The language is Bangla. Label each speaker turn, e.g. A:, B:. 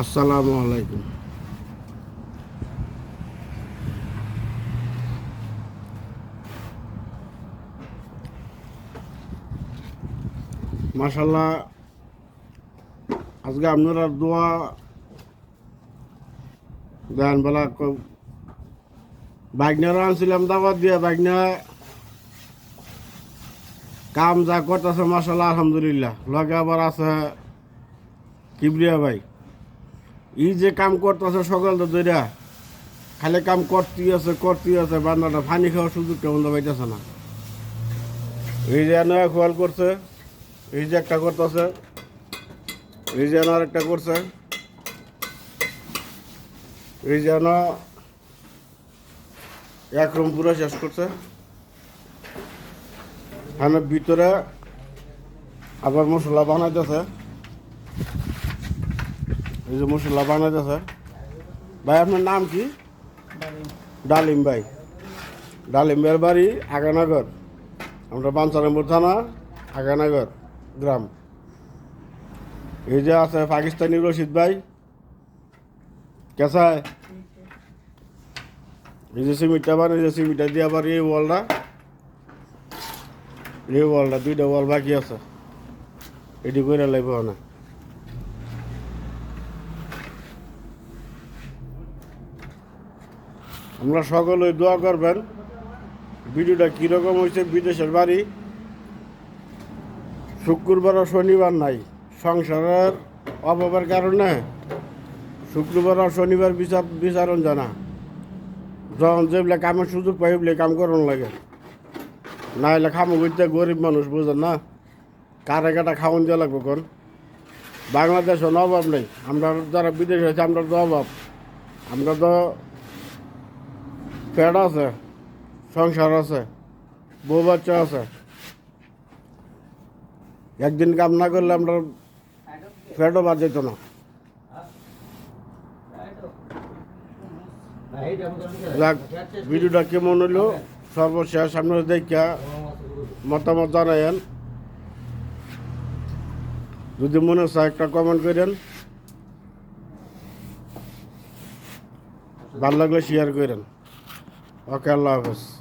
A: আসসালামু আলাইকুম। মাশাল্লাহ আজকে আপনারা দোয়া দেন বেলা বাইকনারা আনছিলাম দাবাত দিয়ে বাইকনা কাম যা করতেছে মাসাল্লাহ আলহামদুলিল্লাহ। লগে আবার আছে কিবরিয়া ভাই। ই যে কাম করতেছে সকাল তো দইরা খালি কাম করতেই আছে করতেই আছে, বান্দাটা পানি খাওয়ার সুযোগ কেমন পাইতেছে না। এই যে নয়া খোয়াল করছে এই যে একটা করতেছে এই যে আর একটা করছে এই যে না এক রুম পুরো শেষ করছে। এখানে ভিতরে আবার মশলা বানাইতেছে। এই যে মশলা বানাইতেছে ভাই, আপনার নাম কি? ডালিম ভাই। ডালিম বাড়ি আগানগর। আমরা বাঞ্চারামপুর থানা, আগানগর গ্রাম। এই যে আছে পাকিস্তানি রশিদ ভাই। কেসায়? এই যে সিমিটটা বানিয়েছে সিমিটটা দিয়ে আবার এই ওয়ালটা। এই ওয়ালটা, দুইটা ওয়াল বাকি আছে। এটি করে লাগবে না। আমরা সকলে দোয়া করবেন। ভিডিওটা কীরকম হয়েছে, বিদেশের বাড়ি? শুক্রবার ও শনিবার নাই, সংসারের অভাবের কারণে শুক্রবার আর শনিবার বিচার বিচারণ জানা। যখন যেগুলো কামের সুযোগ পাই ওগুলো কাম করন লাগে। না হলে খামো করতে গরিব মানুষ বোঝেন না। কারে কাটা খাওয়ান দেওয়া লাগবে কোন? বাংলাদেশে অভাব নেই। আমরা যারা বিদেশে আছে, আমরা তো অভাব। আমরা তো পেট আছে, সংসার আছে, বউ বাচ্চা আছে। একদিন কাম না করলে আমরা পেটও বাদ যেত না। যাক, ভিডিওটা কেমন হইল সর্বশেষ আপনারা দেখা মতামত জানায়েন যদি মনে চায় একটা কমেন্ট করেন। ভালো লাগলে শেয়ার করেন। Ok, lovers.